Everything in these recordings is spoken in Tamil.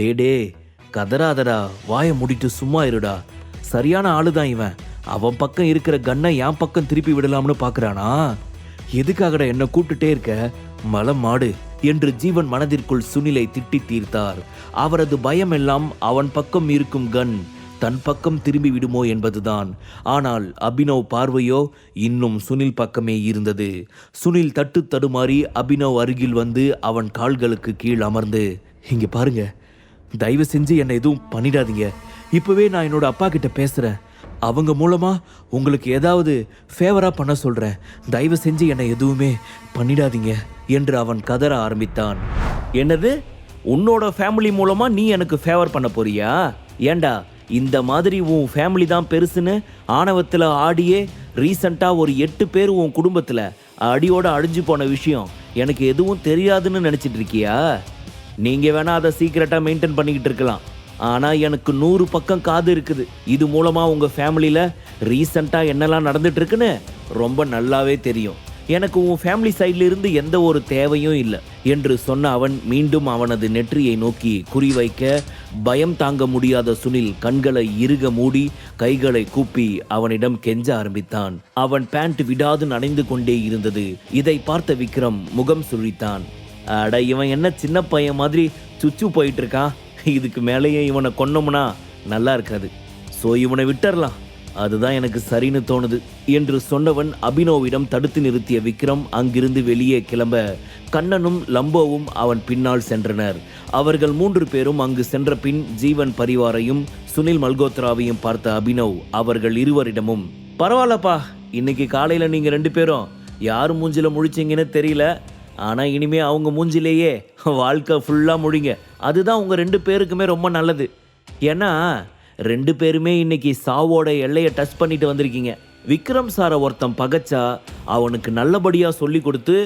டே டே கதறாதடா வாயை முடிட்டு சும்மா இருடா. சரியான ஆளுதான் இவன். அவன் பக்கம் இருக்கிற கன்னை என் பக்கம் திருப்பி விடலாம்னு பார்க்கறானா எதுக்காகடா என்னை கூப்பிட்டுட்டே இருக்க? மலம் மாடு என்று ஜீவன் மனதிற்குள் சுனிலை திட்டி தீர்த்தார். அவரது பயம் எல்லாம் அவன் பக்கம் இருக்கும் கன் தன் பக்கம் திரும்பி விடுமோ என்பதுதான். ஆனால் அபினவ் பார்வையோ இன்னும் சுனில் பக்கமே இருந்தது. சுனில் தட்டு தடுமாறி அபினவ் அருகில் வந்து அவன் கால்களுக்கு கீழ் அமர்ந்து இங்கே பாருங்க தயவு செஞ்சு என்னை எதுவும் பண்ணிடாதீங்க. இப்பவே நான் என்னோட அப்பா கிட்ட பேசுறேன். அவங்க மூலமா உங்களுக்கு ஏதாவது ஃபேவரா பண்ண சொல்றேன். தயவு செஞ்சு என்னை எதுவுமே பண்ணிடாதீங்க என்று அவன் கதற ஆரம்பித்தான். என்னது? உன்னோட ஃபேமிலி மூலமா நீ எனக்கு ஃபேவர் பண்ண போறியா? ஏண்டா இந்த மாதிரி உன் ஃபேமிலி தான் பெருசுன்னு ஆணவத்தில் ஆடியே ரீசண்டாக ஒரு எட்டு பேர் உன் குடும்பத்தில் அடியோட அழிஞ்சு போன விஷயம் எனக்கு எதுவும் தெரியாதுன்னு நினச்சிட்டு இருக்கியா? நீங்கள் வேணால் அதை சீக்கிரட்டாக மெயின்டைன் பண்ணிக்கிட்டு இருக்கலாம். ஆனால் எனக்கு நூறு பக்கம் காது இருக்குது. இது மூலமாக உங்கள் ஃபேமிலியில் ரீசண்டாக என்னெல்லாம் நடந்துட்டு இருக்குன்னு ரொம்ப நல்லாவே தெரியும். எனக்கு உன் ஃபேமிலி சைட்லிருந்து எந்த ஒரு தேவையும் இல்லை என்று சொன்ன அவன் மீண்டும் அவனது நெற்றியை நோக்கி குறிவைக்க பயம் தாங்க முடியாத சுனில் கண்களை இறுக மூடி கைகளை கூப்பி அவனிடம் கெஞ்ச ஆரம்பித்தான். அவன் பேண்ட் விடாது நனைந்து கொண்டே இருந்தது. இதை பார்த்த விக்ரம் முகம் சுழித்தான். அட இவன் என்ன சின்ன பையன் மாதிரி சுச்சு போயிட்டு இருக்கான் இதுக்கு மேலேயே இவனை கொன்னோம்னா நல்லா இருக்காது. ஸோ இவனை விட்டுறலாம். அதுதான் எனக்கு சரின்னு தோணுது. என்று சொன்னவன் அபினோவிடம் தடுத்து நிறுத்திய விக்ரம் அங்கிருந்து வெளியே கிளம்ப கண்ணனும் லம்போவும் அவன் பின்னால் சென்றனர். அவர்கள் மூன்று பேரும் அங்கு சென்ற பின் ஜீவன் பரிவாரையும் சுனில் மல்கோத்ராவையும் பார்த்த அபினவ் அவர்கள் இருவரிடமும் பரவாயில்லப்பா இன்னைக்கு காலையில நீங்க ரெண்டு பேரும் யார் மூஞ்சில முழிச்சிங்கன்னு தெரியல ஆனால் இனிமே அவங்க மூஞ்சிலேயே வாழ்க்கை ஃபுல்லாக முடிங்க அதுதான் உங்கள் ரெண்டு பேருக்குமே ரொம்ப நல்லது. ஏன்னா ரெண்டு பேருமே இன்னைக்கு சாவோட எல்லையை டச் பண்ணிட்டு வந்திருக்கீங்க. விக்ரம் சாரை ஒருத்தன் பகைச்சா அவனுக்கு நல்லபடியாக சொல்லி கொடுத்து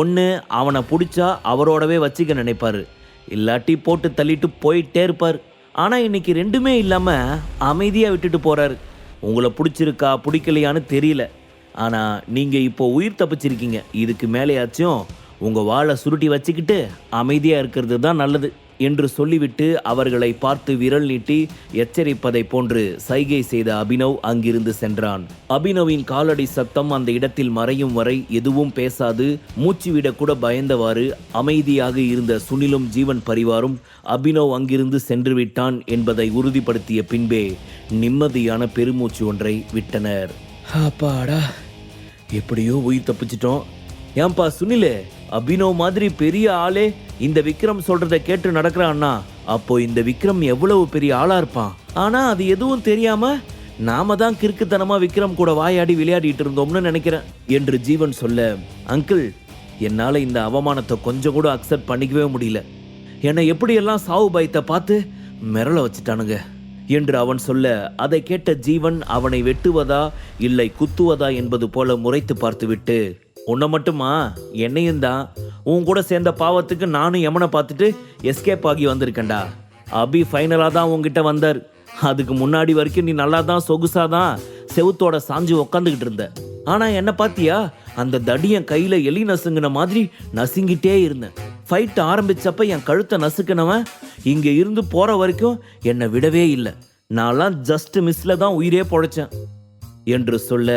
ஒன்று அவனை பிடிச்சா அவரோடவே வச்சுக்க நினைப்பாரு. இல்லாட்டி போட்டு தள்ளிட்டு போயிட்டே இருப்பார். ஆனால் இன்னைக்கு ரெண்டுமே இல்லாமல் அமைதியாக விட்டுட்டு போகிறார் உங்களை பிடிச்சிருக்கா பிடிக்கலையான்னு தெரியல. ஆனால் நீங்கள் இப்போ உயிர் தப்பிச்சிருக்கீங்க. இதுக்கு மேலேயாச்சும் உங்கள் வாளை சுருட்டி வச்சுக்கிட்டு அமைதியாக இருக்கிறது தான் நல்லது என்று சொல்லிவிட்டு அவர்களை பார்த்து விரல் நீட்டி எச்சரிப்பதை போன்று சைகை செய்த அபினவ் அங்கிருந்து சென்றான். அபினவின் காலடி சத்தம் அந்த இடத்தில் மறையும் வரை எதுவும் பேசாது மூச்சுவிடக் கூட பயந்தவாறு அமைதியாக இருந்த சுனிலும் ஜீவன் பரிவாரும் அபினவ் அங்கிருந்து சென்று விட்டான் என்பதை உறுதிப்படுத்திய பின்பே நிம்மதியான பெருமூச்சு ஒன்றை விட்டனர். அப்பாடா எப்படியோ உயிர் தப்பிச்சிட்டோம். ஏன்பா சுனிலே? அபினவ் மாதிரி பெரிய ஆளே இந்த விக்ரம் சொல்றத கேட்டு நடக்கிறான்னா அப்போ இந்த விக்ரம் எவ்வளவு பெரிய ஆளா இருப்பான்? ஆனா அது எதுவும் தெரியாம நாம தான் கிறுக்குத்தனமா விக்ரம் கூட வாயாடி விளையாடிட்டு இருந்தோம்னு நினைக்கிறேன் என்று ஜீவன் சொல்ல அங்கிள் என்னால இந்த அவமானத்தை கொஞ்சம் கூட அக்செப்ட் பண்ணிக்கவே முடியல. என்னை எப்படியெல்லாம் சாவு பயத்தை பார்த்து மிரள வச்சுட்டானுங்க என்று அவன் சொல்ல அதை கேட்ட ஜீவன் அவனை வெட்டுவதா இல்லை குத்துவதா என்பது போல முறைத்து பார்த்துவிட்டு உன்னை மட்டுமா? என்னையும் தான். உன் கூட சேர்ந்த பாவத்துக்கு நானும் யமனை பார்த்துட்டு எஸ்கேப் ஆகி வந்திருக்கேன்டா. அபி ஃபைனலாக தான் உங்ககிட்ட வந்தார். அதுக்கு முன்னாடி வரைக்கும் நீ நல்லா தான் சொகுசாக தான் செவுத்தோட சாஞ்சு உக்காந்துக்கிட்டு இருந்த. ஆனால் என்ன பார்த்தியா அந்த தடியன் கையில் எலி நசுங்கின மாதிரி நசுங்கிட்டே இருந்தேன். ஃபைட் ஆரம்பித்தப்ப என் கழுத்தை நசுக்கினவன் இங்கே இருந்து போகிற வரைக்கும் என்னை விடவே இல்லை. நான்லாம் ஜஸ்ட் மிஸ்ல தான் உயிரே பொழைச்சேன். என்று சொல்ல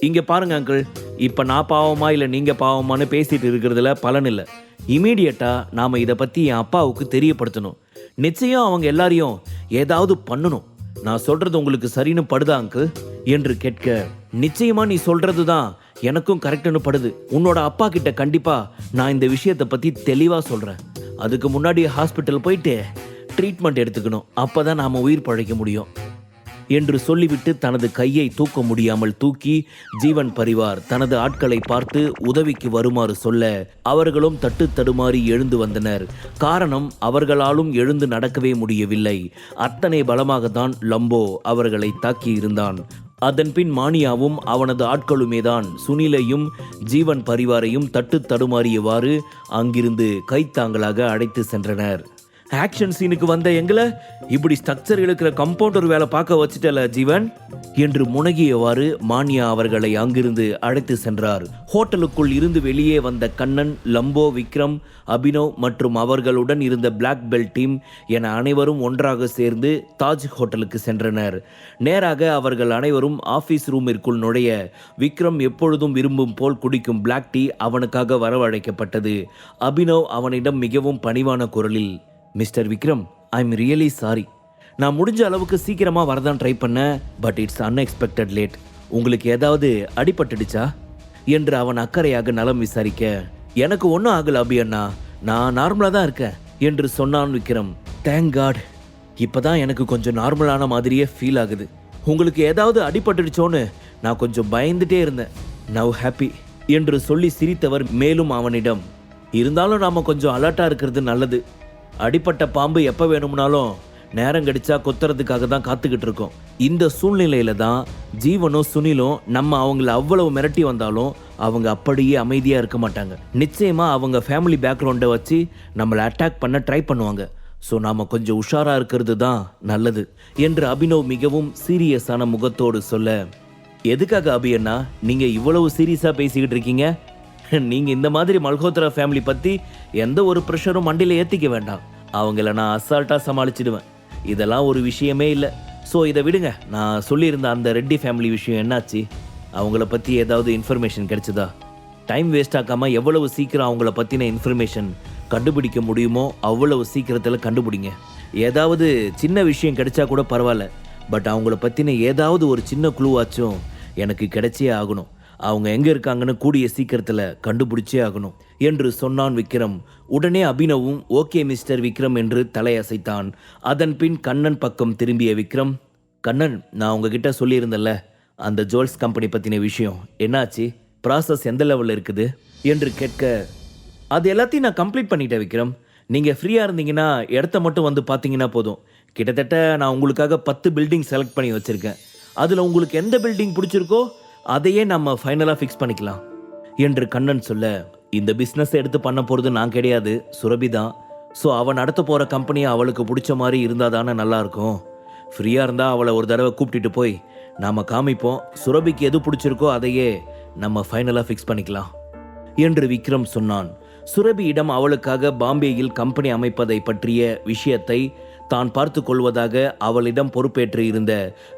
இங்க பாருங்க அங்கிள் இப்ப நான் பாவமா இல்ல நீங்க பாவமானு பேசிட்டு இருக்கிறதுல பலன் இல்லை. இமீடியட்டா நாம இதை பத்தி என் அப்பாவுக்கு தெரியப்படுத்தணும். நிச்சயம் அவங்க எல்லாரையும் ஏதாவது பண்ணணும். நான் சொல்றது உங்களுக்கு சரின்னு படுதா அங்கிள் என்று கேட்க நிச்சயமா நீ சொல்றது தான் எனக்கும் கரெக்டுன்னு படுது. உன்னோட அப்பா கிட்ட கண்டிப்பா நான் இந்த விஷயத்தை பத்தி தெளிவா சொல்றேன். அதுக்கு முன்னாடி ஹாஸ்பிட்டல் போயிட்டு ட்ரீட்மெண்ட் எடுத்துக்கணும். அப்பதான் நாம உயிர் பழைக்க முடியும். என்று சொல்லிவிட்டு தனது கையை தூக்க முடியாமல் தூக்கி ஜீவன் பரிவார் தனது ஆட்களை பார்த்து உதவிக்கு வருமாறு சொல்ல அவர்களும் தட்டு தடுமாறி எழுந்து வந்தனர். காரணம் அவர்களாலும் எழுந்து நடக்கவே முடியவில்லை. அத்தனை பலமாகத்தான் லம்போ அவர்களை தாக்கி இருந்தான். அதன்பின் மானியாவும் அவனது ஆட்களுமேதான் சுனிலையும் ஜீவன் பரிவாரையும் தட்டு தடுமாறியவாறு அங்கிருந்து கைத்தாங்களாக அழைத்து சென்றனர். ஆக்ஷன் சீனுக்கு வந்த எங்களை இப்படி ஸ்ட்ரக்சர் இழுக்கிற கம்பவுண்டர் வேலை பார்க்க வச்சுட்டல ஜீவன்? என்று முனகியவாறு மானியா அவர்களை அங்கிருந்து அழைத்து சென்றார். ஹோட்டலுக்குள் இருந்து வெளியே வந்த கண்ணன் லம்போ விக்ரம் அபினவ் மற்றும் அவர்களுடன் இருந்த பிளாக் பெல்ட் டீம் என அனைவரும் ஒன்றாக சேர்ந்து தாஜ் ஹோட்டலுக்கு சென்றனர். நேராக அவர்கள் அனைவரும் ஆபீஸ் ரூமிற்குள் நுழைய விக்ரம் எப்பொழுதும் விரும்பும் போல் குடிக்கும் பிளாக் டீ அவனுக்காக வரவழைக்கப்பட்டது. அபினவ் அவனிடம் மிகவும் பணிவான குரலில் mister Vikram I am really sorry நான் முடிஞ்ச அளவுக்கு சீக்கிரமாக வரதான் ட்ரை பண்ணேன் பட் இட்ஸ் அன்எக்ஸ்பெக்டட் லேட் உங்களுக்கு ஏதாவது அடிபட்டுடுச்சா? என்று அவன் அக்கறையாக நலம் விசாரிக்க எனக்கு ஒன்றும் ஆகல அபி அண்ணா. நான் நார்மலாக தான் இருக்கேன் என்று சொன்னான் விக்ரம். தேங்க் காட் இப்போ தான் எனக்கு கொஞ்சம் நார்மலான மாதிரியே ஃபீல் ஆகுது. உங்களுக்கு ஏதாவது அடிபட்டுடுச்சோன்னு நான் கொஞ்சம் பயந்துட்டே இருந்தேன். நவ் ஹாப்பி என்று சொல்லி சிரித்தவர் மேலும் அவனிடம். இருந்தாலும் நாம கொஞ்சம் அலர்ட்டாக இருக்கிறது நல்லது. அடிப்பட்ட பாம்பு எப்போ வேணும்னாலும் நேரம் கிடைச்சா கொத்துறதுக்காக தான் காத்துக்கிட்டு இருக்கோம். இந்த சூழ்நிலையில தான் ஜீவனும் சுனிலும் நம்ம அவங்கள அவ்வளவு மிரட்டி வந்தாலும் அவங்க அப்படியே அமைதியா இருக்க மாட்டாங்க. நிச்சயமா அவங்க ஃபேமிலி பேக்ரவுண்டை வச்சு நம்மளை அட்டாக் பண்ண ட்ரை பண்ணுவாங்க. ஸோ நாம கொஞ்சம் உஷாரா இருக்கிறது தான் நல்லது என்று அபினவ் மிகவும் சீரியஸான முகத்தோடு சொல்ல எதுக்காக அபி அண்ணா நீங்க இவ்வளவு சீரியஸா பேசிக்கிட்டு இருக்கீங்க? நீங்க இந்த மாதிரி மல்ஹோத்ரா ஃபேமிலி பத்தி எந்த ஒரு ப்ரெஷரும் மண்டியில ஏத்திக்க வேண்டாம். அவங்கள நான் அசால்ட்டா சமாளிச்சிடுவேன். இதெல்லாம் ஒரு விஷயமே இல்லை. ஸோ இதை விடுங்க. நான் சொல்லியிருந்த அந்த ரெட்டி ஃபேமிலி விஷயம் என்னாச்சு? அவங்கள பத்தி ஏதாவது இன்ஃபர்மேஷன் கிடைச்சதா? டைம் வேஸ்ட் ஆக்காம எவ்வளவு சீக்கிரம் அவங்கள பத்தின இன்ஃபர்மேஷன் கண்டுபிடிக்க முடியுமோ அவ்வளவு சீக்கிரத்தில் கண்டுபிடிங்க. ஏதாவது சின்ன விஷயம் கிடைச்சா கூட பரவாயில்ல. பட் அவங்கள பத்தின ஏதாவது ஒரு சின்ன குழுவாச்சும் எனக்கு கிடைச்சே ஆகணும். அவங்க எங்கே இருக்காங்கன்னு கூடிய சீக்கிரத்தில் கண்டுபிடிச்சே ஆகணும் என்று சொன்னான் விக்ரம். உடனே அபினவும் ஓகே மிஸ்டர் விக்ரம் என்று தலையசைத்தான். அதன் பின் கண்ணன் பக்கம் திரும்பிய விக்ரம் கண்ணன் நான் உங்ககிட்ட சொல்லியிருந்தேன்ல அந்த ஜுவல்ஸ் கம்பெனி பற்றின விஷயம். என்னாச்சு? ப்ராசஸ் எந்த லெவலில் இருக்குது? என்று கேட்க அது எல்லாத்தையும் நான் கம்ப்ளீட் பண்ணிட்டேன் விக்ரம். நீங்கள் ஃப்ரீயாக இருந்தீங்கன்னா இடத்த மட்டும் வந்து பார்த்தீங்கன்னா போதும். கிட்டத்தட்ட நான் உங்களுக்காக பத்து பில்டிங் செலக்ட் பண்ணி வச்சுருக்கேன். அதில் உங்களுக்கு எந்த பில்டிங் பிடிச்சிருக்கோ அதையே நம்ம ஃபைனலாக ஃபிக்ஸ் பண்ணிக்கலாம். என்று கண்ணன் சொல்ல இந்த பிஸ்னஸ் எடுத்து பண்ண போகிறது நான் கிடையாது சுரபி தான். ஸோ அவன் நடத்த போகிற கம்பெனியை அவளுக்கு பிடிச்ச மாதிரி இருந்தால் தானே நல்லாயிருக்கும் ஃப்ரீயாக இருந்தால் அவளை ஒரு தடவை கூப்பிட்டுட்டு போய் நாம் காமிப்போம் சுரபிக்கு எது பிடிச்சிருக்கோ அதையே நம்ம ஃபைனலாக ஃபிக்ஸ் பண்ணிக்கலாம் என்று விக்ரம் சொன்னான். சுரபியிடம் அவளுக்காக பாம்பேயில் கம்பெனி அமைப்பதை பற்றிய விஷயத்தை தான் பார்த்து கொள்வதாக அவளிடம் பொறுப்பேற்று இருந்த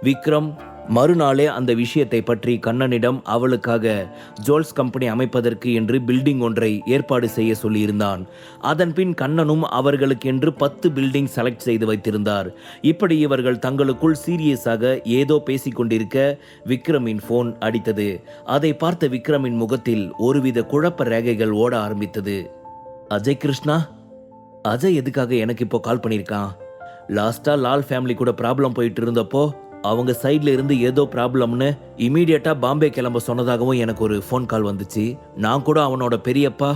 விக்ரம் மறுநாளே அந்த விஷயத்தை பற்றி கண்ணனிடம் அவளுக்காக ஜோல்ஸ் கம்பெனி அமைப்பதற்கு என்று பில்டிங் ஒன்றை ஏற்பாடு செய்ய சொல்லியிருந்தான். அதன்பின் கண்ணனும் அவர்களுக்கென்று பத்து பில்டிங் செலக்ட் செய்து வைத்திருந்தார். இப்படி இவர்கள் தங்களுக்குள் சீரியஸாக ஏதோ பேசிக்கொண்டிருக்க விக்ரமின் ஃபோன் அடித்தது. அதை பார்த்த விக்ரமின் முகத்தில் ஒருவித குழப்ப ரேகைகள் ஓட ஆரம்பித்தது. அஜய் கிருஷ்ணா? அஜய் எதுக்காக எனக்கு இப்போ கால் பண்ணியிருக்கான்? லாஸ்டா லால் ஃபேமிலி கூட ப்ராப்ளம் போயிட்டு இருந்தப்போ அவங்க சைட்ல இருந்து ஏதோ ப்ராப்ளம்னு இமீடியட்டா பாம்பே கிளம்ப சொன்னதாகவும் எனக்கு ஒரு ஃபோன் கால் வந்துச்சு. நான் கூட அவனோட பெரியப்பா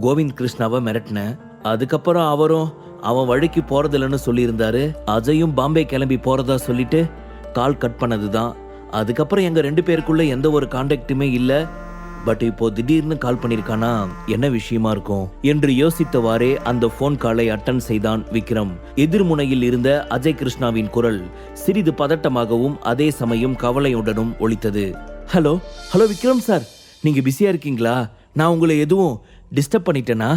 கோவிந்த் கிருஷ்ணாவை மிரட்டினேன். அதுக்கப்புறம் அவரும் அவன் வழிக்கு போறதில்லன்னு சொல்லியிருந்தாரு. அஜயும் பாம்பே கிளம்பி போறதா சொல்லிட்டு கால் கட் பண்ணதுதான். அதுக்கப்புறம் எங்க ரெண்டு பேருக்குள்ள எந்த ஒரு கான்டாக்டுமே இல்லை. பட் இப்போ திடீர்னு கால் பண்ணிருக்கானா? என்ன விஷயமா இருக்கும்? என்று யோசித்தவாறே அந்த ஃபோன் காலை அட்டன் செய்தான் விக்ரம். எதிர்முனையில் இருந்த அஜய் கிருஷ்ணாவின் குரல் சிறிது பதட்டமாகவும் அதே சமயம் கவலையுடனும் ஒழித்தது ஹலோ ஹலோ விக்ரம் சார் நீங்க பிஸியா இருக்கீங்களா? நான் உங்களை எதுவும் டிஸ்டர்ப் பண்ணிட்டேனா?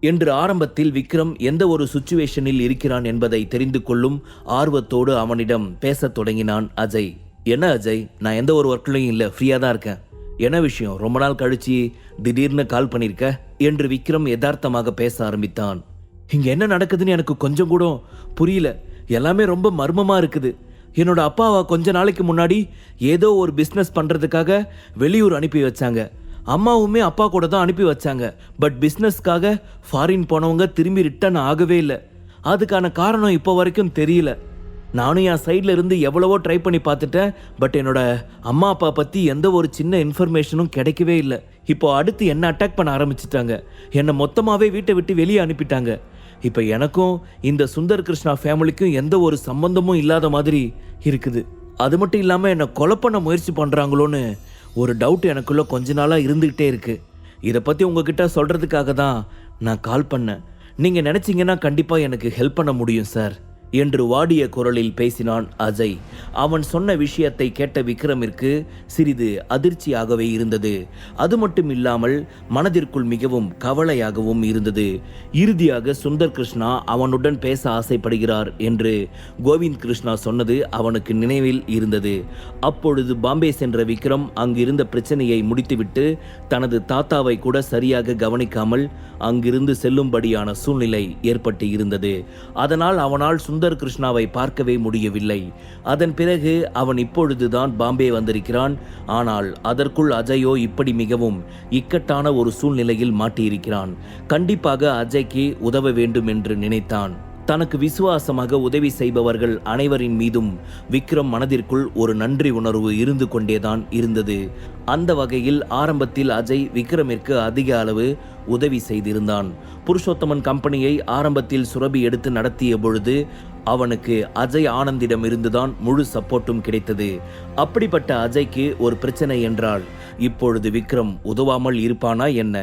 என்று ஆரம்பத்தில் விக்ரம் எந்த ஒரு சுச்சுவேஷனில் இருக்கிறான் என்பதை தெரிந்து கொள்ளும் ஆர்வத்தோடு அவனிடம் பேசத் தொடங்கினான் அஜய். என்ன அஜய்? நான் எந்த ஒரு ஒர்க்லையும் இல்லை. ஃப்ரீயாக தான் இருக்கேன். என்ன விஷயம்? ரொம்ப நாள் கழிச்சு திடீர்னு கால் பண்ணிருக்க? என்று விக்ரம் யதார்த்தமாக பேச ஆரம்பித்தான். இங்க என்ன நடக்குதுன்னு எனக்கு கொஞ்சம் கூட புரியல. எல்லாமே ரொம்ப மர்மமா இருக்குது. என்னோட அப்பாவை கொஞ்ச நாளைக்கு முன்னாடி ஏதோ ஒரு பிஸ்னஸ் பண்றதுக்காக வெளியூர் அனுப்பி வச்சாங்க. அம்மாவுமே அப்பா கூட தான் அனுப்பி வச்சாங்க. பட் பிஸ்னஸ்க்காக ஃபாரின் போனவங்க திரும்பி ரிட்டர்ன் ஆகவே இல்லை. அதுக்கான காரணம் இப்போ வரைக்கும் தெரியல. நானும் என் சைடில் இருந்து எவ்வளவோ ட்ரை பண்ணி பார்த்துட்டேன் பட் என்னோட அம்மா அப்பா பற்றி எந்த ஒரு சின்ன இன்ஃபர்மேஷனும் கிடைக்கவே இல்லை. இப்போ அடுத்து என்ன அட்டாக் பண்ண ஆரம்பிச்சிட்டாங்க. என்னை மொத்தமாகவே வீட்டை விட்டு வெளியே அனுப்பிட்டாங்க. இப்போ எனக்கும் இந்த சுந்தர் கிருஷ்ணா ஃபேமிலிக்கும் எந்த ஒரு சம்பந்தமும் இல்லாத மாதிரி இருக்குது. அது மட்டும் இல்லாமல் என்னை கொலை பண்ண முயற்சி பண்ணுறாங்களோன்னு ஒரு டவுட் எனக்குள்ளே கொஞ்ச நாளாக இருந்துக்கிட்டே இருக்குது இதை பற்றி உங்ககிட்ட சொல்கிறதுக்காக தான் நான் கால் பண்ணேன். நீங்கள் நினச்சிங்கன்னா கண்டிப்பாக எனக்கு ஹெல்ப் பண்ண முடியும் சார் என்று வாடிய குரலில் பேசினான் அஜய். அவன் சொன்ன விஷயத்தை கேட்ட விக்ரமிற்கு சிறிது அதிர்ச்சியாகவே இருந்தது. அது மட்டும் இல்லாமல் மனதிற்குள் மிகவும் கவலையாகவும் இருந்தது. இறுதியாக சுந்தர் கிருஷ்ணா அவனுடன் பேச ஆசைப்படுகிறார் என்று கோவிந்த் கிருஷ்ணா சொன்னது அவனுக்கு நினைவில் இருந்தது. அப்பொழுது பாம்பே சென்ற விக்ரம் அங்கிருந்த பிரச்சனையை முடித்துவிட்டு தனது தாத்தாவை கூட சரியாக கவனிக்காமல் அங்கிருந்து செல்லும்படியான சூழ்நிலை ஏற்பட்டு இருந்தது. அதனால் அவனால் சுந்தர் கிருஷ்ணாவை பார்க்கவே முடியவில்லை. அதன் பிறகு அவன் இப்பொழுதுதான் பாம்பே வந்திருக்கிறான். ஆனால் அதற்குள் அஜயோ இப்படி மிகவும் இக்கட்டான ஒரு சூழ்நிலையில் மாட்டியிருக்கிறான். கண்டிப்பாக அஜய்க்கு உதவ வேண்டும் என்று நினைத்தான். தனக்கு விசுவாசமாக உதவி செய்பவர்கள் அனைவரின் மீதும் விக்ரம் மனதிற்குள் ஒரு நன்றி உணர்வு இருந்து கொண்டேதான் இருந்தது. அந்த வகையில் ஆரம்பத்தில் அஜய் விக்ரமிற்கு அதிக அளவு உதவி செய்திருந்தான். புருஷோத்தமன் கம்பெனியை ஆரம்பத்தில் சுரபி எடுத்து நடத்திய பொழுது அவனுக்கு அஜய் ஆனந்திடம் இருந்துதான் முழு சப்போர்ட்டும் கிடைத்தது. அப்படிப்பட்ட அஜய்க்கு ஒரு பிரச்சனை என்றால் இப்பொழுது விக்ரம் உதவாமல் இருப்பானா என்ன?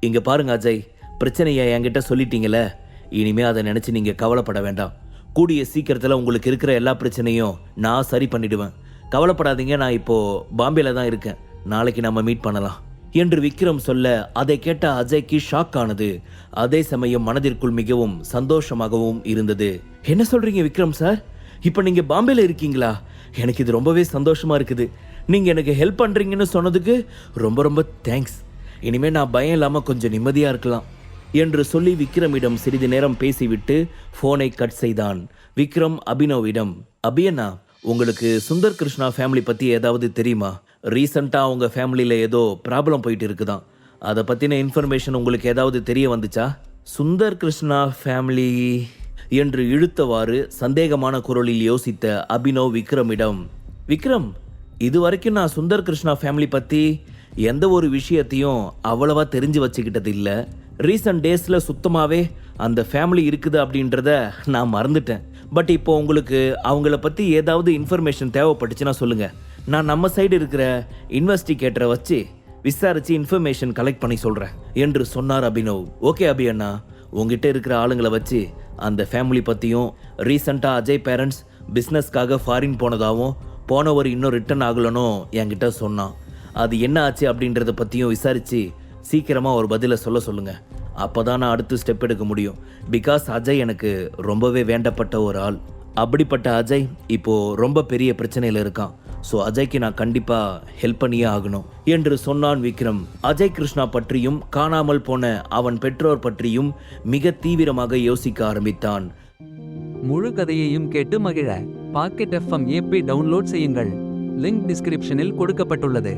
இங்க பாருங்க அஜய் பிரச்சனையை என்கிட்ட சொல்லிட்டீங்களே இனிமே அதை நினைச்சு நீங்க கவலைப்பட வேண்டாம். கூடிய சீக்கிரத்தில் உங்களுக்கு இருக்கிற எல்லா பிரச்சனையும் நான் சரி பண்ணிடுவேன். கவலைப்படாதீங்க நான் இப்போ பாம்பேல தான் இருக்கேன். நாளைக்கு நம்ம மீட் பண்ணலாம். என்று விக்ரம் சொல்ல அதை கேட்ட அஜய்க்கு ஷாக் ஆனது. அதே சமயம் மனதிற்குள் மிகவும் சந்தோஷமாகவும் இருந்தது. என்ன சொல்றீங்க விக்ரம் சார் இப்போ நீங்க பாம்பேல இருக்கீங்களா? எனக்கு இது ரொம்பவே சந்தோஷமா இருக்குது. நீங்க எனக்கு ஹெல்ப் பண்றீங்கன்னு சொன்னதுக்கு ரொம்ப ரொம்ப தேங்க்ஸ் இனிமே நான் பயம் இல்லாமல் கொஞ்சம் நிம்மதியாக இருக்கலாம். என்று சொல்லி விக்ரமிடம் சிறிது நேரம் பேசிவிட்டு ஃபோனை கட் செய்தான். விக்ரம் அபினவிடம் அபியண்ணா உங்களுக்கு சுந்தர் கிருஷ்ணா ஃபேமிலி பற்றி ஏதாவது தெரியுமா? ரீசண்டாக அவங்க ஃபேமிலியில் ஏதோ ப்ராப்ளம் போயிட்டு இருக்குதான் அதை பற்றின இன்ஃபர்மேஷன் உங்களுக்கு ஏதாவது தெரிய வந்துச்சா? சுந்தர் கிருஷ்ணா ஃபேமிலி என்று இழுத்தவாறு சந்தேகமான குரலில் யோசித்த அபினவ் விக்ரமிடம் விக்ரம் இது வரைக்கும் நான் சுந்தர் கிருஷ்ணா ஃபேமிலி பற்றி எந்த ஒரு விஷயத்தையும் அவ்வளவா தெரிஞ்சு வச்சுக்கிட்டது இல்லை ரீசன்ட் டேஸில் சுத்தமாகவே அந்த ஃபேமிலி இருக்குது அப்படின்றத நான் மறந்துட்டேன். பட் இப்போ உங்களுக்கு அவங்கள பற்றி ஏதாவது இன்ஃபர்மேஷன் தேவைப்பட்டுச்சுன்னா சொல்லுங்கள் நான் நம்ம சைடு இருக்கிற இன்வெஸ்டிகேட்டரை வச்சு விசாரித்து இன்ஃபர்மேஷன் கலெக்ட் பண்ணி சொல்கிறேன் என்று சொன்னார் அபினவ். ஓகே அபி அண்ணா. உங்ககிட்ட இருக்கிற ஆளுங்களை வச்சு அந்த ஃபேமிலி பற்றியும் ரீசண்டாக அஜய் பேரண்ட்ஸ் பிஸ்னஸ்க்காக ஃபாரின் போனதாகவும் போனவர் இன்னும் ரிட்டர்ன் ஆகலனும் என்கிட்ட சொன்னான். அது என்ன ஆச்சு அப்படின்றத பற்றியும் விசாரித்து சீக்கிரமாக ஒரு பதிலை சொல்ல சொல்லுங்கள் அப்போ தான் நான் அடுத்து ஸ்டெப் எடுக்க முடியும். பிகாஸ் அஜய் எனக்கு ரொம்பவே வேண்டப்பட்ட ஒரு ஆள். அப்படிப்பட்ட அஜய் இப்போ ரொம்ப பெரிய பிரச்சனையில் இருக்கான். ஸோ அஜய்க்கு நான் கண்டிப்பாக ஹெல்ப் பண்ணியே ஆகணும். என்று சொன்னான் விக்ரம். அஜய் கிருஷ்ணா பற்றியும் காணாமல் போன அவன் பெற்றோர் பற்றியும் மிக தீவிரமாக யோசிக்க ஆரம்பித்தான். முழு கதையையும் கேட்டு மகிழ. பாக்கெட் எஃப்எம் ஏபி டவுன்லோட் செய்யுங்கள். லிங்க் டிஸ்கிரிப்ஷனில் கொடுக்கப்பட்டுள்ளது.